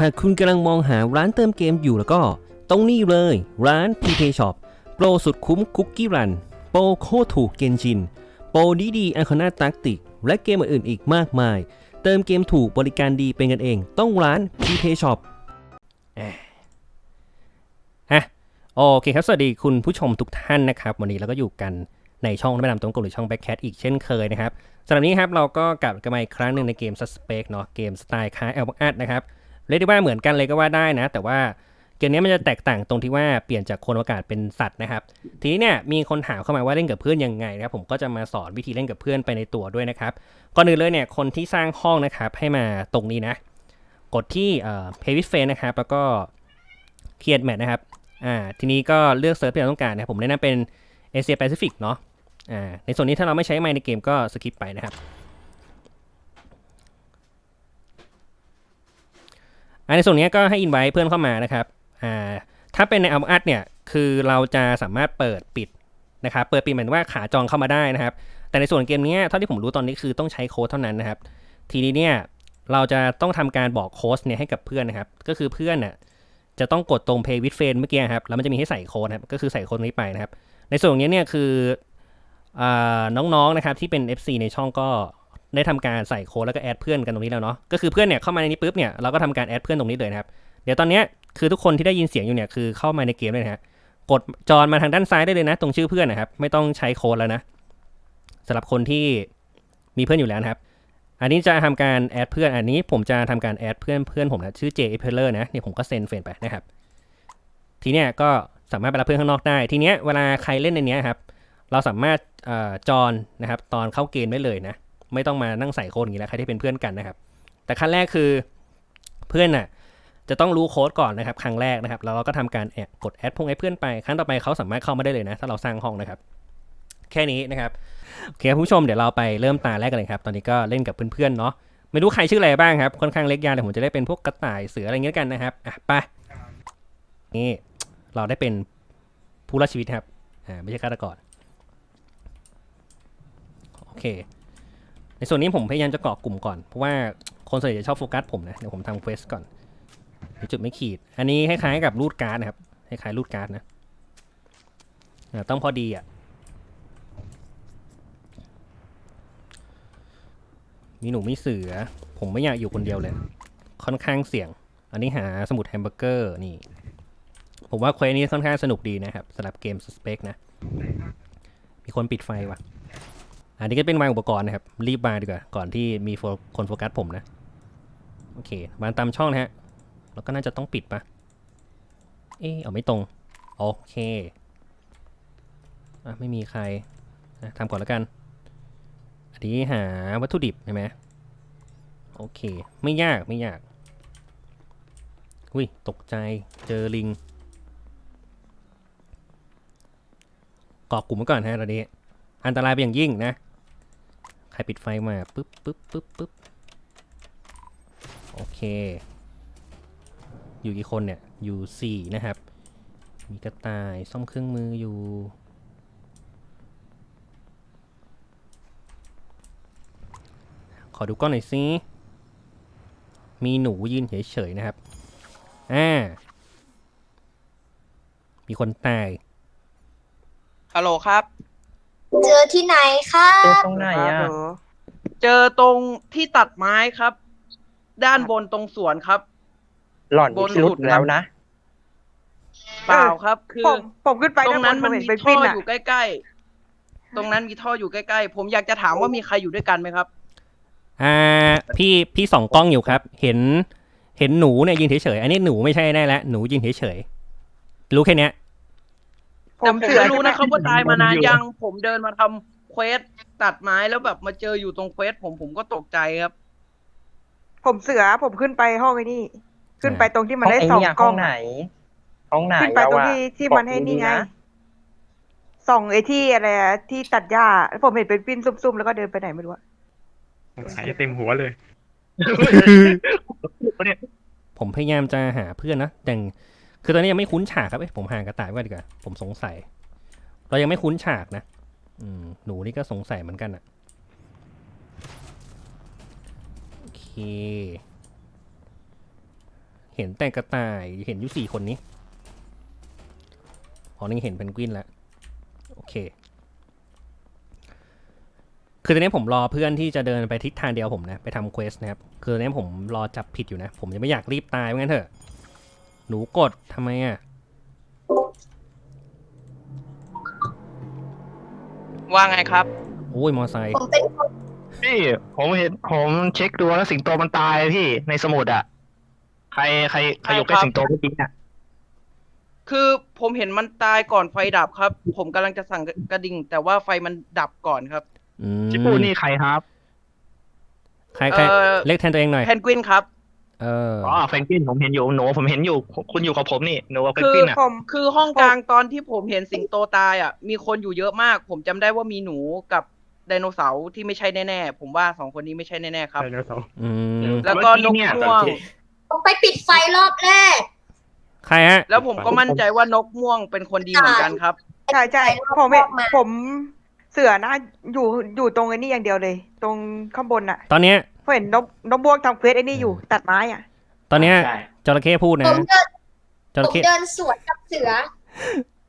หากคุณกำลังมองหาร้านเติมเกมอยู่แล้วก็ ตรงนี้เลยร้าน PK Shop โปรสุดคุ้มคุกกี้รัน โปรโคตรถูกเกนจิน โปรดีดีไอคอนาตักติก และเกมอื่นๆอีกมากมาย เติมเกมถูกบริการดีเป็นกันเอง ต้องร้าน PK Shop ฮะโอเคครับ สวัสดีคุณผู้ชมทุกท่านนะครับ วันนี้เราก็อยู่กันในช่องไม่ดำตรงกลหรือช่อง Backcat อีกเช่นเคยนะครับสำหรับนี้ครับเราก็กลับกันมาอีกครั้งหนึ่งในเกม Suspect เนาะเกมสไตล์คล้าย a l b u m นะครับ เรียกได้ว่าเหมือนกันเลยก็ว่าได้นะ แต่ว่าเกมนี้มันจะแตกต่างตรงที่ว่าเปลี่ยนจากคนอากาศเป็นสัตว์นะครับ ทีนี้เนี่ยมีคนถามเข้ามาว่าเล่นกับเพื่อนยังไงนะครับผมก็จะมาสอนวิธีเล่นกับเพื่อนไปในตัวด้วยนะครับก่อนอื่นเลยเนี่ยคนที่สร้างห้องนะครับให้มาตรงนี้นะ กดที่เอ่อ Pay with Friend นะครับแล้วก็ Create Match นะครับอ่าทีนี้ก็เลือกเซิร์ฟที่เราต้องการนะครับผมแนะนำเป็น Asia Pacific เนาะอ่าในส่วนนี้ถ้าเราไม่ใช้ไมในเกมก็สคิปไปนะครับ อัน ในส่วนนี้ก็ให้อินไว้เพื่อนเข้ามานะครับอ่าถ้าเป็นในอัลอัดเนี่ยคือเราจะสามารถเปิดปิดนะครับเปิดปิดหมายถึงว่าขาจองเข้ามาได้นะครับ แต่ในส่วนเกมนี้เท่าที่ผมรู้ตอนนี้คือต้องใช้โค้ดเท่านั้นนะครับ ทีนี้เนี่ยเราจะต้องทำการบอกโค้ดเนี่ยให้กับเพื่อนนะครับ ก็คือเพื่อนน่ะจะต้องกดตรง Pay with Friend เมื่อกี้ครับแล้วมันจะมีให้ใส่โค้ดนะครับก็คือใส่โค้ดนี้ไปนะครับ ในส่วนนี้เนี่ยคืออน้องๆนะครับที่เป็น FC ในช่องก็ ได้ทำการใส่โค้ดแล้วก็แอดเพื่อนกันตรงนี้แล้วเนาะก็คือเพื่อนเนี่ยเข้ามาในนี้ปุ๊บเนี่ยเราก็ทำการแอดเพื่อนตรงนี้เลยนะครับเดี๋ยวตอนเนี้ยคือทุกคนที่ได้ยินเสียงอยู่เนี่ยคือเข้ามาในเกมเลยนะฮะกดจอนมาทางด้านซ้ายได้เลยนะ ตรงชื่อเพื่อนนะครับ ไม่ต้องใช้โค้ดแล้วนะสำหรับคนที่มีเพื่อนอยู่แล้วนะครับ อันนี้จะทำการแอดเพื่อน อันนี้ผมจะทำการแอดเพื่อนเพื่อนผมนะชื่อ J e p e l l e r นะเนี่ยผมก็เซ็นเฟรนไปนะครับ ทีเนี้ยก็สามารถไปรับเพื่อนข้างนอกได้ ทีเนี้ยเวลาใครเล่นในเนี้ยครับ เราสามารถจอนนะครับตอนเข้าเกมได้เลยนะ ไม่ต้องมานั่งใส่โค้ดอย่างนี้แล้วใครที่เป็นเพื่อนกันนะครับ แต่ขั้นแรกคือเพื่อนน่ะจะต้องรู้โค้ดก่อนนะครับ ครั้งแรกนะครับแล้วเราก็ทำการแอดกดแอดพงไอ้เพื่อนไปครั้งต่อไปเขาสามารถเข้ามาได้เลยนะ ถ้าเราสร้างห้องนะครับ แค่นี้นะครับโอเคผู้ชมเดี๋ยวเราไปเริ่มตาแรกกันเลยครับ ตอนนี้ก็เล่นกับเพื่อนๆเนาะไม่รู้ใครชื่ออะไรบ้างครับค่อนข้างเล็กยาวแต่ผมจะได้เป็นพวกกระต่ายเสืออะไรเงี้ยกันนะครับอะไปนี่เราได้เป็นผู้รอดชีวิตครับอ่าไม่ใช่ฆาตกรโอเค ในส่วนนี้ผมพยายามจะเกาะกลุ่มก่อน เพราะว่าคนส่วนใหญ่จะชอบโฟกัสผมนะ เดี๋ยวผมทำเควสก่อนจุดไม่ขีด อันนี้คล้ายๆกับรูดการ์ดนะครับ คล้ายๆรูดการ์ดนะอ่าต้องพอดีอะ มีหนูมีเสือ ผมไม่อยากอยู่คนเดียวเลย ค่อนข้างเสี่ยง อันนี้หาสมุดแฮมเบอร์เกอร์นี่ ผมว่าเควสนี้ค่อนข้างสนุกดีนะครับสำหรับเกมสเปกนะ มีคนปิดไฟว่ะ อันนี้ก็เป็นวางอุปกรณ์นะครับ รีบมาดีกว่า ก่อนที่มีคนโฟกัสผมนะ โอเควางตามช่องนะฮะ แล้วก็น่าจะต้องปิดปะเออเอาไม่ตรง โอเคอะไม่มีใครอะทำก่อนแล้วกัน อันนี้หาวัตถุดิบใช่ไหมโอเค ไม่ยากไม่ยาก อุ้ย ตกใจเจอลิงกาะกลุ่มไว้ก่อนฮะตอนนี้ อันตรายเป็นอย่างยิ่งนะ ใครปิดไฟมาปึ๊บปึ๊บปึ๊บปึ๊บโอเค อยู่กี่คนเนี่ย อยู่สี่นะครับ มีกระต่ายซ่อมเครื่องมืออยู่ ขอดูกล้องหน่อยสิมีหนูยืนเฉยๆนะครับ อ่า มีคนตายฮัลโหลครับ เจอที่ไหนครัเจอบตรงไหนอะเจอตรงที่ตัดไม้ครับ ด้านบนตรงสวนครับ หล่อนบนพิรุสุษดแล้วนะเปล่าครับ คือผมผมขึ้นไปตรงนั้นมันด้าบมีผเห็เป็นท่ปิ้นออะอยู่ใกล้ๆตรงนั้นมีท่ออยู่ใกล้ๆผมอยากจะถามว่ามีใครอยู่ด้วยกันไหมครับ อ่า พี่พี่ส่องกล้องอยู่ครับ เห็น เห็นหนูเนี่ยยืนเฉยๆอันนี้หนูไม่ใช่แน่แล้วหนูยืนเฉยๆรู้แค่เนี้ยผ แต่มผมเสือไม่รู้นะครับว่าตายมานานอยู่ยังผมเดินมาทำเควสตัดไม้แล้วแบบมาเจออยู่ตรงเควสผมผมก็ตกใจครับผมเสือผมขึ้นไปห้องไอ้นี่ ขึ้นไปตรงที่มันได้ห้สองไเนี่ยกล้ห้อองงไหน ห้องไหนขึ้นไปตรงอะที่ที่มันให้นี่ไงบอกดีๆส่องไอ้ที่อะไรอะที่ตัดหญ้าแล้วผมเห็นเป็นปิ้นซุ่มๆแล้วก็เดินไปไหนไม่รู้อะหายเต็มหัวเลย ผมพยายามจะหาเพื่อนนะแต่ คือตอนนี้ยังไม่คุ้นฉากครับเอ้ยผมห่างกระต่ายไว้ดีกว่าผมสงสัย เรายังไม่คุ้นฉากนะอืมหนูนี่ก็สงสัยเหมือนกันอะโอเค เห็นแต่กระต่ายเห็นอยู่สี่คนนี้อ๋อนี่เห็นเพนกวินแล้วโอเค คือตอนนี้ผมรอเพื่อนที่จะเดินไปทิศทางเดียวผมนะ ไปทำเควสนะครับ คือตอนนี้ผมรอจับผิดอยู่นะ ผมยังไม่อยากรีบตายว่างั้นเถอะ หนูกดทำไมอะ ว่าไงครับ โอ้ยมอไซค์ผมเป็นคนพี่ผมเห็นผมเช็คดูแล้วสิงโตมันตายพี่ในสมุดอะใครใครใครยกได้ใช่ครับสิงโตเมื่อกี้อะคือผมเห็นมันตายก่อนไฟดับครับ ผมกำลังจะสั่งกระดิ่ง แต่ว่าไฟมันดับก่อนครับอืมที่พูดนี่ใครครับ ใครใครเอ่อ เรียกแทนตัวเองหน่อย แพนกวินครับ เอออ๋อแฟรงกินผมเห็นอยู่หนูผมเห็นอยู่ คุณอยู่กับผมนี่หนูกับแฟรงคือกินอะผมคือห้องกลางตอนที่ผมเห็นสิงโตตายอะ มีคนอยู่เยอะมาก ผมจำได้ว่ามีหนูกับไดโนเสาร์ที่ไม่ใช่แน่ๆ ผมว่าสองคนนี้ไม่ใช่แน่ๆครับ ไดโนเสาร์อืมแล้วก็นกม่วงผมไปปิดไฟรอบแรก ใครฮะ แล้วผมก็มั่นใจว่านกม่วงเป็นคนดีเหมือนกันครับ ใช่ใช่รอบผมเห็นรอบมาผมเสือนะอยู่อยู่ตรงไอ้นี่อย่างเดียวเลย ตรงข้างบนน่ะ ตอนเนี้ย ผมเห็นนกนกบวกทำเควสไอ้นี่อยู่ตัดไม้อะ ตอนเนี้ยจระเข้พูดผนะมเดินจผระมเข้เดินสวนกับเสือ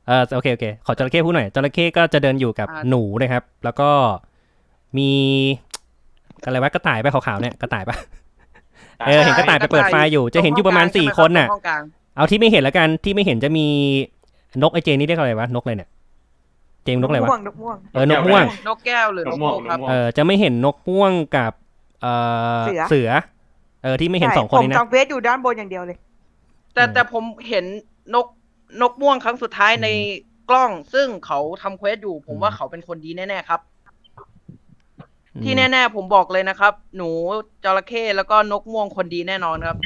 เออโอเคโอเคขอจระเข้พูดหน่อยจระเข้ก็จะเดินอยู่กับอ่า หนูนะครับ แล้วก็มีอะไรวะกระต่ายไปะขาวๆเนี่ยกระต่ายปะ เออเห็นกระต่ายไปเปิดไฟอยู่จะเห็นอยู่ประมาณสี่คนน่ะ ห้องกลางเอาที่ไม่เห็นแล้วกันที่ไม่เห็นจะมีนกไอเจนี่เรียกอะไรวะนกอะไรเนี่ย เจมส์นกอะไรวะม่วงนกม่วง เออนกม่วง นกแก้วหรือนกโมกครับ เออจะไม่เห็นนกม่วงกับ เออเสือ เสือ เออที่ไม่เห็นใช่สองคนนี้ผมนะทำเควสอยู่ด้านบนอย่างเดียวเลย แต่อืมแต่ผมเห็นนกนกม่วงครั้งสุดท้ายในกล้อง ซึ่งเขาทำเควสอยู่ ผมว่าเขาเป็นคนดีแน่ๆครับ ที่แน่ๆผมบอกเลยนะครับ หนูจระเข้แล้วก็นกม่วงคนดีแน่นอนครับ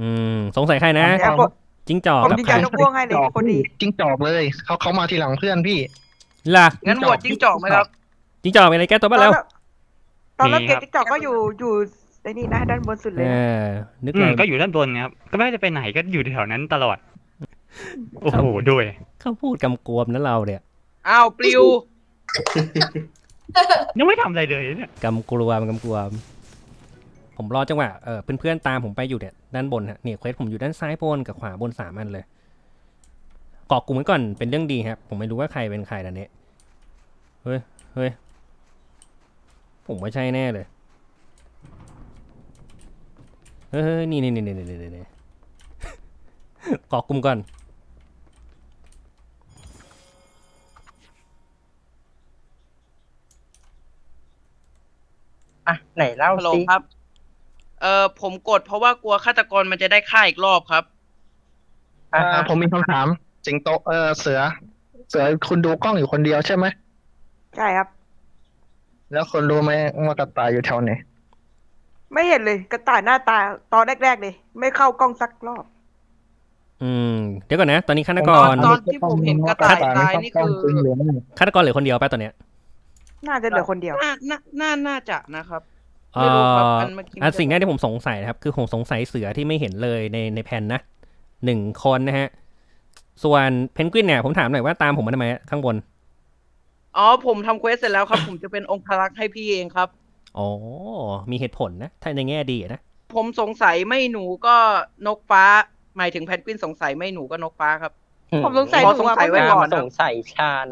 อืม สงสัยใครนะแล้วผมจิ้งจอกผมกับยืนใครยันนกม่วงให้เลยคนดีจิ้งจอกเลยเขาเขามาทีหลังเพื่อนพี่ล่ะงั้นโหวตจิ้งจอกไหมครับจิ้งจอกเป็นอะไรแก้ตัวบ้างแล้ว ตอนแรกมีเกคตรับติ๊กจอกก็อยู่อยู่ไอ้นี่นะด้านบนสุดเลเอยนะอนึกอืเลมยก็อยู่ด้านบนครับ ก็ไม่ว่าจะไปไหนก็อยู่แถวนั้นตลอด โอ้โหด้วย เขาพูดกำกวมนะเราเนี่ยอ้าวปลิว ยังไม่ทำอะไรเลยเนี่ย กำกวมกำกวม ผมรอจังหวะเออเพื่อนๆตามผมไปอยู่เนี่ยด้านบนฮะเนี่ยเควสผมอยู่ด้านซ้ายบนกับขวาบนสามอันเลยเกาะกลุ่มไว้ก่อนเป็นเรื่องดีครับ ผมไม่รู้ว่าใครเป็นใครตอนนี้เฮ้ยเฮ้ย ผมว่าใช่แน่เลยเฮ้ยเฮ้ยนี่นี่นี่นี่นี่นี่เกาะกลุ่มก่อนอะไหนเล่าฮัลโหลสิครับ เอ่อผมกดเพราะว่ากลัวฆาตกรมันจะได้ฆ่าอีกรอบครับ อ่าผมมีคำถามสิงโตเออเสือ เสือคุณดูกล้องอยู่คนเดียวใช่ไหมใช่ครับ แล้วคนรู้ไหมว่ากระต่ายอยู่แถวไหนไม่เห็นเลย กระต่ายหน้าตาตอนแรก ๆ เลย ไม่เข้ากล้องสักรอบ อืม เดี๋ยวก่อนนะ ตอนนี้ฆาตกรตอนที่ผมเห็นกระต่ายตายนี่คือ ฆาตกรเหลือคนเดียวป่ะตอนเนี้ยน่าจะเหลือคนเดียว น่าน่าน่าน่าจะนะครับเอ่ไม่รู้ครับออันเมื่อกี้ อันสิ่งแรกที่ผมสงสัยนะครับ คือผมสงสัยเสือที่ไม่เห็นเลยในในแผ่นนะหนึ่งคนนะฮะ ส่วนเพนกวินเนี่ยผมถามหน่อยว่าตามผมมาทำไมข้างบน อ๋อ ผมทำเควสเสร็จแล้วครับ ผมจะเป็นองครักษ์ให้พี่เองครับ อ๋อ มีเหตุผลนะ ถ้าในแง่ดีอะนะ ผมสงสัยไม่หนูก็นกฟ้า หมายถึงแพนกวินสงสัยไม่หนูก็นกฟ้าครับ ผมสงสัยขอหนูสงอะสัยไว้เพก่ราะอนสงสัยฉัน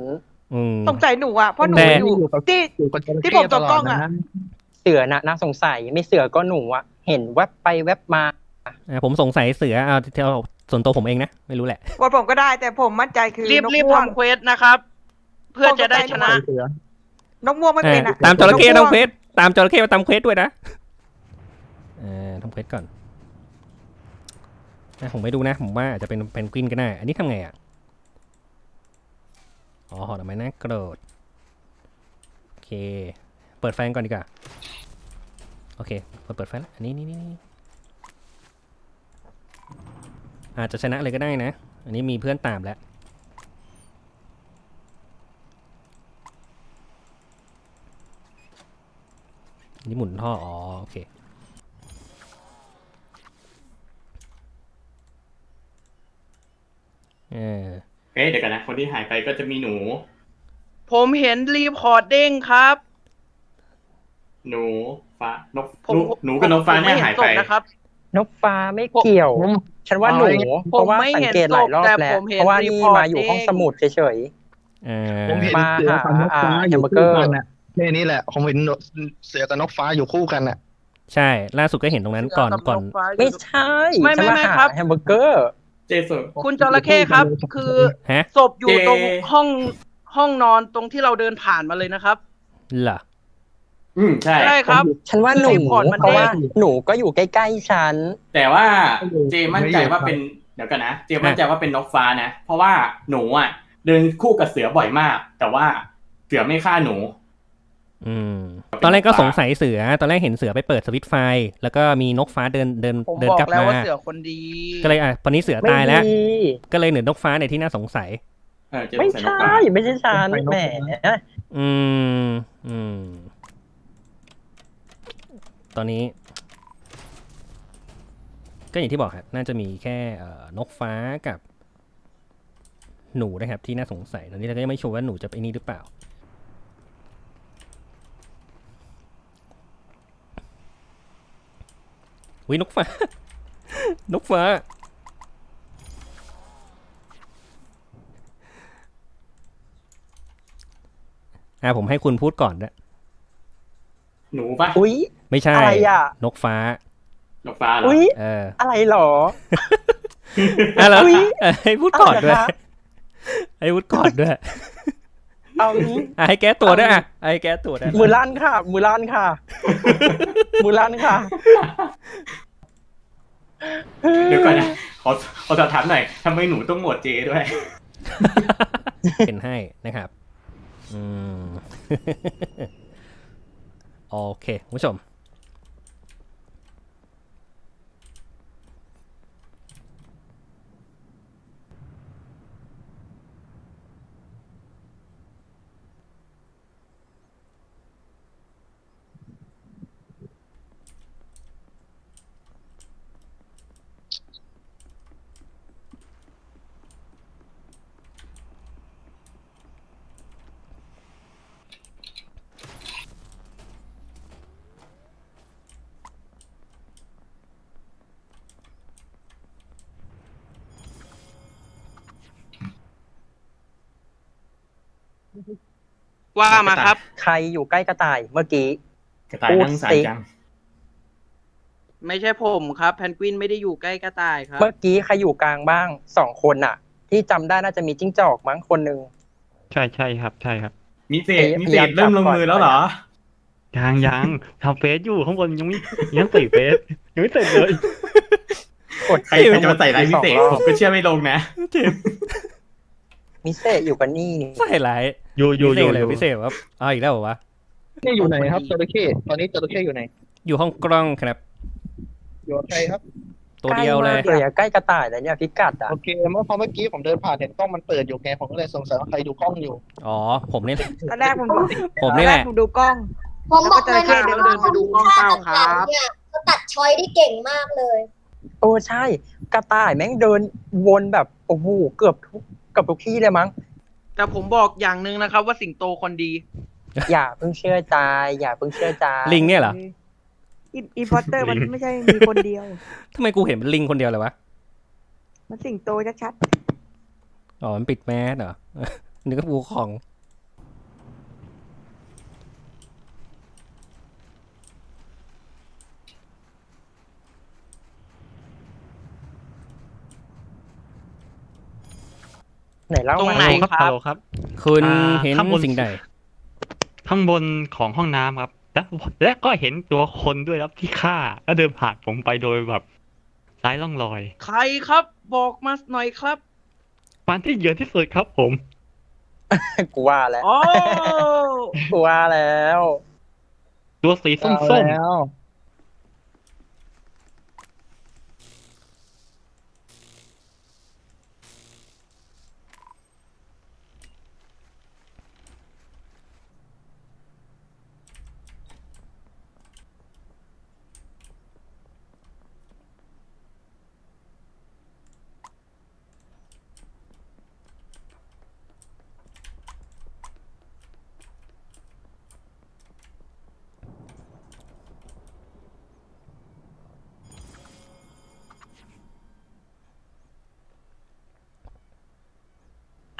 อืม สงสัยหนูอะเพราะหนูแต่ อยู่อยู่กับที่อยู่กับจระเข้ที่ผมตกกล้องตลดอะนะเสือนะน่าสงสัยไม่เสือก็หนูอะเห็นแวบไปแวบมา อะผมสงสัยเสือเอาที่เอาส่วนตัวผมเองนะ ไม่รู้แหละกดผมก็ได้แต่ผมมั่นใจคือรีบนกรีบม่วงทำเควสนะครับ เพื่อจะได้ชนะเสือนกม่วงไม่เป็นอะตามจระเข้นกม่วงทำเควสตามจระเข้มาทำเควสด้วยนะเออทำเควสก่อนนะผมไปดูนะ ผมว่าอาจจะเป็นเพนกวินก็ได้ อันนี้ทำไงอะ อ๋อหอดอกไม้นะกระโดดโอเค เปิดไฟก่อนดีกว่า โอเค เปิดเปิดไฟแล้วอันนี้นี่นี่นี่อาจจะชนะเลยก็ได้นะ อันนี้มีเพื่อนตามแล้ว นี่หมุนท่อ อ๋อ โอเค เออเฮ้ยเดี๋ยวกันนะ คนที่หายไปก็จะมีหนู ผมเห็นรีพอร์ตเด้งครับ หนูฟ้านกผมหนูหนูกับนกฟ้าผมเนี่ยไม่หายศไปพนะครับ นกฟ้าไม่เกี่ยวผมฉันว่าหนูเพราะว่าผมไม่สังเห็นเกตหลายรอบศพแต่แล้วผมเห็นเพราะว่านี่รีพอร์ตมาอยู่ห้องเองสมุดเฉยอ่าผมเห็นมาเสือกับนกฟ้าหาอยู่แฮมเบอร์เกอคู่ร์กันอะ แค่นี้แหละผมเห็นเสือกับนกฟ้าอยู่คู่กันอะ ใช่ ล่าสุดก็เห็นตรงนั้นก่อนก่อนๆไม่ใช่ไม่ฉันไม่มาไม่หาครับ แฮมเบอร์เกอร์ เจสุดคุณจระเข้ครับ คือฮะศพอยู่เจตรงห้องห้องนอนตรงที่เราเดินผ่านมาเลยนะครับเหรออืมใช่ใช่ครับ ฉันว่าหนูรีพอร์ตมันเพราะว่าเด้งหนูก็อยู่ใกล้ๆฉัน แต่ว่าเจมั่นใจว่าเป็นเดี๋ยวกันนะเจมั่นใจว่าเป็นนกฟ้านะ เพราะว่าหนูอะ เดินคู่กับเสือบ่อยมาก แต่ว่าเสือไม่ฆ่าหนู อืมตอนแรกก็สงสัยเสือ ตอนแรกเห็นเสือไปเปิดสวิตช์ไฟ แล้วก็มีนกฟ้าเดินเดินผมเดินบอกกลับแล้วมาว่าเสือคนดี ก็เลยอะตอนนี้เสือไม่ตายแล้วดีก็เลยเหนือนกฟ้าในยที่น่าสงสัยเออเจไม่สงสัยนกใช่ฟ้าไม่ใช่ฉันไปนกแหมอืมอืม ตอนนี้ ก็อย่างที่บอกครับ น่าจะมีแค่เอ่อนกฟ้ากับ หนูนะครับ ที่น่าสงสัย ตอนนี้เราก็ยังไม่ชัวร์ว่าหนูจะไปนี่หรือเปล่า วินกฟ้า นกฟ้า อ่าผมให้คุณพูดก่อนนะหนูปะอุ๊ย ไม่ใช่ อะไรอะ นกฟ้า นกฟ้าเหรออุ๊ย เอออะไรหรอ อะแล้วอุ๊ยเออให้พูดก่อนด้วยอะไรนะคะให้พูดก่อนด้วย เอางี้อะให้แก้ตัวด้วยอะให้แก้ตัวด้วยมือลั่นค่ะมือลั่นค่ะมือลั่นค่ะเดี๋ยวก่อนนะขอขอสอบถามหน่อยทำไมหนูต้องหมวดเจด้วย เป็นให้นะครับ อืม โอเคคุณผู้ชม ว่ามาครับ ใครอยู่ใกล้กระต่ายเมื่อกี้ กระต่ายนั่งสายจัง ไม่ใช่ผมครับแพนกวินไม่ได้อยู่ใกล้กระต่ายครับ เมื่อกี้ใครอยู่กลางบ้างสองคนน่ะ ที่จำได้น่าจะมีจิ้งจอกมั้งคนหนึ่ง ใช่ใช่ครับ ใช่ครับมิเศษมิเศษเริ่มลงมือแล้วเหรอ ยังยังทำเฟซอยู่ข้างบนยังไม่ยังติดเฟซยังไม่เสร็จเลย กดใครใครจะมาใส่ร้ายมิเศษสองรผอบมก็เชื่อไม่ลงนะ มิเศษอยู่กับนี่นี่ใส่หลายอยู่อยู่พิอเศษเลยยู่อยู่พิเศษว่าเอาอีกแล้วเหรอวะนี่อยู่ไหนครับจระเข้ตอนนี้จระเข้อยู่ไหน อยู่ห้องกล้องครับ อยู่กับใครครับ ตัวเดียวเลยใกมากเลยอะใกล้กระต่ายแล้วเนี่ยพิกัดอะโอเคเมื่อพอเมื่อกี้ผมเดินผ่านเห็นกล้องมันเปิดอยู่ไงผมก็เลยสงสัยว่าใครดูกล้องอยู่ อ๋อ ผมนี่แหละตอนแรกผมดูผมตอนนี่แรแหกละผมดูกล้องผมบอกเลยแล้วก็นะเดินเดินไปดูกล้องเปล่าครับเนี่ยเขาตัดชอยได้เก่งมากเลย โอ้ใช่ กระต่ายแม่งเดินวนแบบโอ้โหเกือบทุกเกือบทุกที่เลยมั้ง แต่ผมบอกอย่างหนึ่งนะครับ ว่าสิงโตคนดี อย่าเพิ่งเชื่อใจ อย่าเพิ่งเชื่อใจลิงเนี่ยเหรออีอีพอตเตอร์มันลิงไม่ใช่มีคนเดียว ทำไมกูเห็นเป็นลิงคนเดียวเลยวะ มันสิงโตชัดอ๋อ มันปิดแมสเหรอ นึกว่ากูของ ไหนเล่าตรงมาไหนฮัลโหลครับครับ ฮัลโหลครับ คุณอ่าเห็นข้างบน สิ่งใด ข้างบนของห้องน้ำครับ และและก็เห็นตัวคนด้วยครับที่ฆ่าแล้วเดินผ่านผมไปโดยแบบไร้ร่องรอยใครครับ บอกมาหน่อยครับปานที่เหยือนที่สุดครับผม กูว่าแล้วอ๋อกูว่าแล้ว ตัวสีส้มเอาแล้ว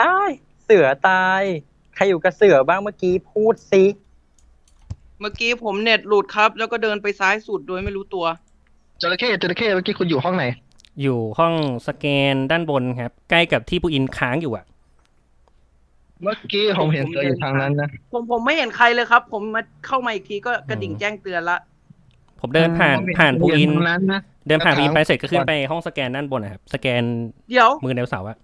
อ้าย เสือตาย ใครอยู่กับเสือบ้างเมื่อกี้พูดสิเมื่อกี้ผมเน็ตหลุดครับ แล้วก็เดินไปซ้ายสุดโดยไม่รู้ตัว จระเข้จระเข้เมื่อกี้คุณอยู่ห้องไหน อยู่ห้องสแกนด้านบนครับ ใกล้กับที่ปูอินค้างอยู่อะ เมื่อกี้ผมเห็นเสืออยู่ทางนั้นนะ ผมผมไม่เห็นใครเลยครับ ผมมาเข้ามาอีกทีก็กระดิ่งแจ้งเตือนละ ผมเดินผ่านผมเห็ผ่านปูอินผมเห็ตรงนั้นนะเดินผ่านปูอินไปเสร็จก็ขึ้นก่อนไปห้องสแกนด้านบนนะครับ สแกนเดี๋ยวมือไดโนเสาร์อะ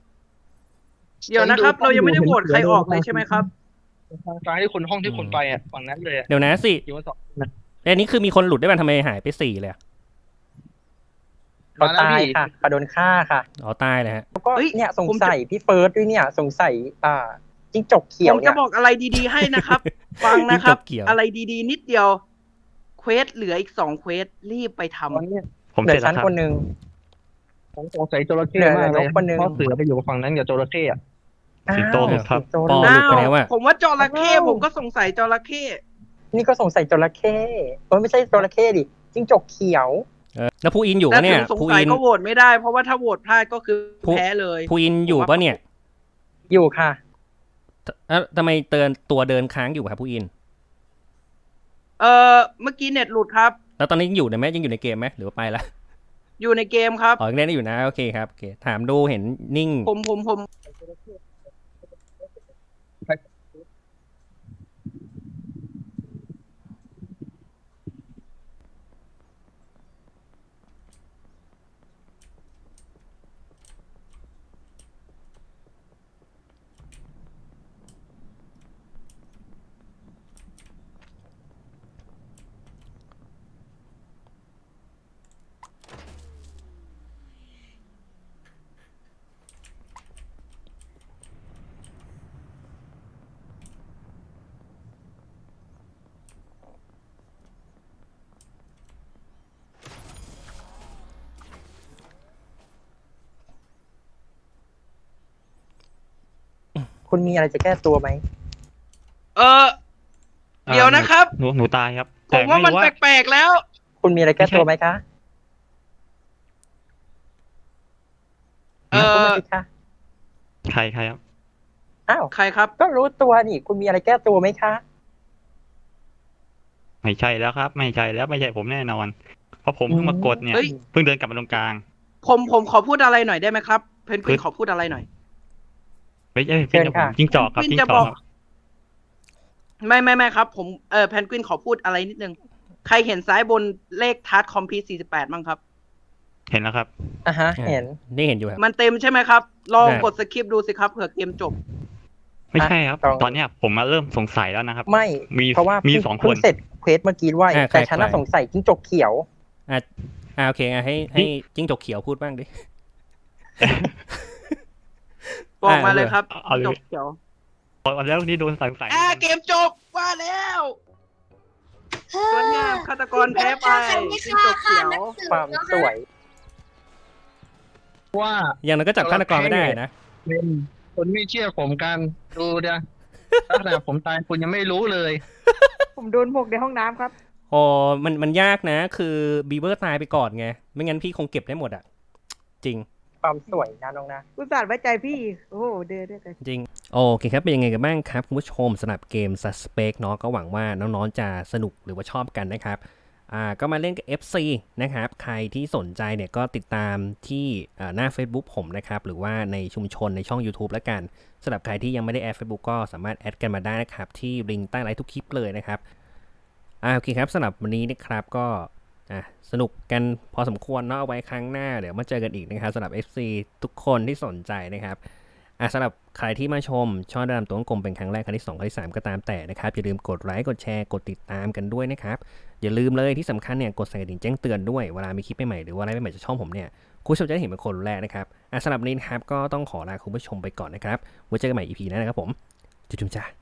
เดี๋ยวนะครับ เรายังไม่ได้โหวตใครออกเลยใช่ไหมครับทางซ้ายที่คุณห้องที่คุณไปอะฝั่งนั้นเลยอะเดี๋ยวนะสิอยู่ว่าสองนะอันนี้คือมีคนหลุดได้บ้างทำไมหายไปสี่เลยอะเขาตายค่ะเขาโดนฆ่าค่ะ อ๋อตายเลยฮะ แล้วก็เฮ้ย เนี่ยสงผมจะสัยพี่เฟิร์สด้วยเนี่ย สงสัยอ่าจิ้งจกเขียผวมเนี่จะย บอกอะไรดีๆให้นะครับ ฟังนะครับ จิ้งจกเขียว อะไรดีๆ นิดเดียว เควสเหลืออีกสองเควสรีบไปทำตอนเนี้ยผมเหลืเสร็อจแล้ชั้วนครับ คนหนึ่ง ผมสงสัยจระเข้เหลือมากเลยนกคนหนึ่งเพราะเสือไปอยู่ฝั่งนั้นกับจระเข้อะ สิงโตหลุดครับ สิงโตปอหลุหดลุดไปแล้วอะ ผมว่าจระเข้ผมก็สงสัยจระเข้นี่ก็สงสัยจระเข้เออไม่ใช่จระเข้ดิจิ้งจกเขียว เออแล้วปูอินอยู่แต่ปะเนี่ถึยงสงปูสัยอินก็โหวตไม่ได้ เพราะว่าถ้าโหวตพลาดก็คือผู้แพ้เลยปูอินอยู่ปะเนี่ยอยู่ค่ะ เอ้าทำไมเตือนตัวเดินค้างอยู่ครับปูอิน เออเมื่อกี้เน็ตหลุดครับ แล้วตอนนี้ยังอยู่ในไหมยังอยู่ในเกมไหมหรือว่าไปละอยู่ในเกมครับ อ๋อยังเล่นได้อยู่นะโอเคครับโอเคถามดูเห็นนิ่ง ผมผมผม คุณมีอะไรจะแก้ตัวไหมเออ เดี๋ยวนะครับ หนูหนูตายครับผแต่มว่ามันไรู้แปลกๆแล้ว คุณมีอะไรแก้ตัวไหมคะเอพูดอมาสิคะใครใครครับ อ้าวใครครับ ก็รู้ตัวนี่ คุณมีอะไรแก้ตัวไหมคะ ไม่ใช่แล้วครับ ไม่ใช่แล้วไม่ใช่ผมแน่นอน เพราะผมเพิ่งมากดเนี่ย เฮ้ย เพิ่งเดินกลับมาตรงกลาง ผมผมขอพูดอะไรหน่อยได้ไหมครับ เพนกวิคืนอขอพูดอะไรหน่อย ไม่ใช่เชิเป็นญผมค่ะจิ้งจอกครับเพนกวินจิ้งจะจบออกกครับไม่ไม่ไม่ครับ ผมเออเพนกวินขอพูดอะไรนิดนึง ใครเห็นซ้ายบนเลขทัสคอมพีสี่สิบแปดมั้งครับ เห็นแล้วครับอะฮะ เห็น นี่เห็นอยู่ครับ มันเต็มใช่ไหมครับ ลองใช่กดสคริปต์ดูสิครับเผื่อเกมจบ ไม่ใช่ครับอะต้องตอนเนี้ยผมมาเริ่มสงสัยแล้วนะครับ ไม่มีเพราะว่ามีเพิ่สองคเพิ่นเสร็จเควสเมื่อกี้ด้วยอ่าแต่ฉันน่ะใครๆสงสัยจิ้งจกเขียวอ่าโอเคอะให้ให้จิ้งจกเขียวพูดบ้างดิ บอกมาเลยครับเอาเลย จบเดี๋ยวพอแล้วนี่โดนสงสัยอ่าเกมจบว่าแล้วสวยงามฆาตกรแพ้ไปใครไม่จิ้งฆ่าจกฆ่าเขียวนักสืบความแล้วสวย ว่าอย่างนั้นก็จับฆาตกรไม่ได้นะ เป็นคนไม่เชื่อผมกัน ดูเดี๋ยวถ้าขนาดผมตายคุณยังไม่รู้เลย ผมโดนหมกในห้องน้ำครับโอ้มัน มันยากนะ คือบีเบอร์ตายไปก่อนไง ไม่งั้นพี่คงเก็บได้หมดอะจริง ความสวยนะน้องนะอุตส่าห์ไว้ใจพี่โอ้โหเดินด้วยกัน จริง โอเคครับ เป็นยังไงกันบ้างครับ คุณผู้ชมสำหรับเกม Suspect เนาะก็หวังว่าน้องๆจะสนุกหรือว่าชอบกันนะครับอ่าก็มาเล่นกับ FC นะครับ ใครที่สนใจเนี่ยก็ติดตามที่อ่าหน้า Facebook ผมนะครับ หรือว่าในชุมชนในช่อง YouTube แล้วกันสำหรับใครที่ยังไม่ได้แอด Facebook ก็สามารถแอดกันมาได้นะครับ ที่ลิงก์ใต้ไลฟ์ทุกคลิปเลยนะครับอ่าโอเคครับสำหรับวันนี้นะครับก็ อะสนุกกันพอสมควรเนาะเอาไว้ครั้งหน้าเดี๋ยวมาเจอกันอีกนะครับสำหรับ FC ทุกคนที่สนใจนะครับอะสำหรับใครที่มาชมช่องดามตัวกลมเป็นครั้งแรกครั้งที่2ครั้งที่ 3 ก็ตามแต่นะครับอย่าลืมกดไลค์กดแชร์กดติดตามกันด้วยนะครับอย่าลืมเลยที่สำคัญเนี่ยกดสั่นกระดิ่งแจ้งเตือนด้วยเวลามีคลิปใหม่ๆหรือว่าอะไรใหม่ๆจากช่องผมเนี่ยคุณผู้ชมจะได้เห็นเป็นคนแรกนะครับอะสำหรับนี้นะครับก็ต้องขอลาคุณผู้ชมไปก่อนนะครับไว้เจอกันใหม่ EP หน้านะครับผมจุ๊บๆจ้า